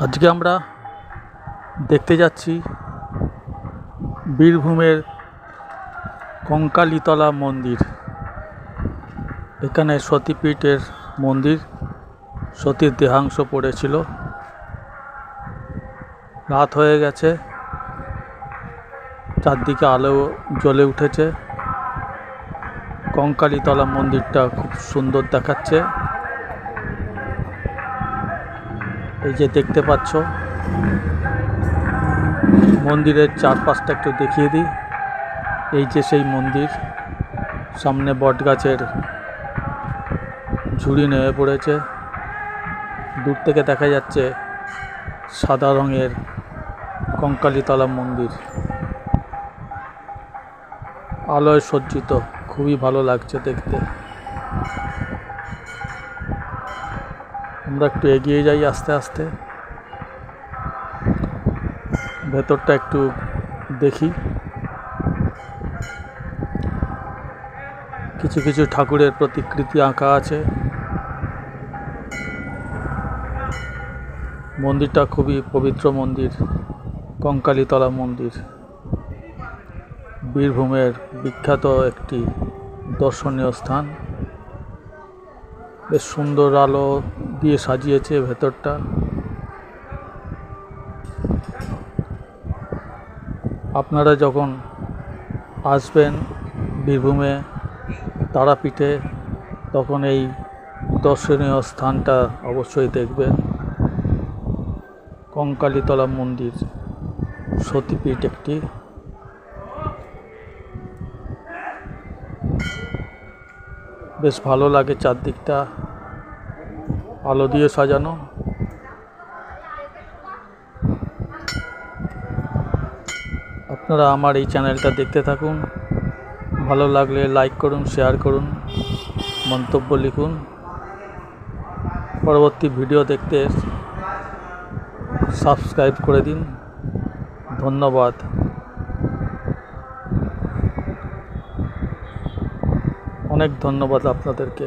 আজকে আমরা দেখতে যাচ্ছি বীরভূমের কঙ্কালীতলা মন্দির। এখানে সতীপীঠের মন্দির, সতীর দেহাংশ পড়েছিল। রাত হয়ে গেছে। চারদিকে আলো জ্বলে উঠেছে। কঙ্কালীতলা মন্দিরটা খুব সুন্দর দেখাচ্ছে। এই যে দেখতে পাচ্ছ, মন্দিরের চারপাশটা একটু দেখিয়ে দিই। এই যে সেই মন্দির, সামনে বটগাছের ঝুড়ি নেমে পড়েছে। দূর থেকে দেখা যাচ্ছে সাদা রঙের কঙ্কালীতলা মন্দির। আলোয় সজ্জিত, খুবই ভালো লাগছে দেখতে। আমরা একটু এগিয়ে যাই আস্তে আস্তে। ভেতরটা একটু দেখি। কিছু কিছু ঠাকুরের প্রতিকৃতি আঁকা আছে। মন্দিরটা খুবই পবিত্র মন্দির, কঙ্কালীতলা মন্দির। বীরভূমের বিখ্যাত একটি দর্শনীয় স্থান। বেশ সুন্দর আলো দিয়ে সাজিয়েছে ভেতরটা। আপনারা যখন আসবেন বীরভূমে তারাপীঠে, তখন এই দর্শনীয় স্থানটা অবশ্যই দেখবেন। কঙ্কালীতলা মন্দির সতীপীঠ একটি। বেশ ভালো লাগে চারদিকটা। আলো দিয়ে সাজানো। আপনারা আমার এই চ্যানেলটা দেখতে থাকুন। ভালো লাগলে লাইক করুন, শেয়ার করুন, মন্তব্য লিখুন। পরবর্তী ভিডিও দেখতে সাবস্ক্রাইব করে দিন। ধন্যবাদ। অনেক ধন্যবাদ আপনাদেরকে।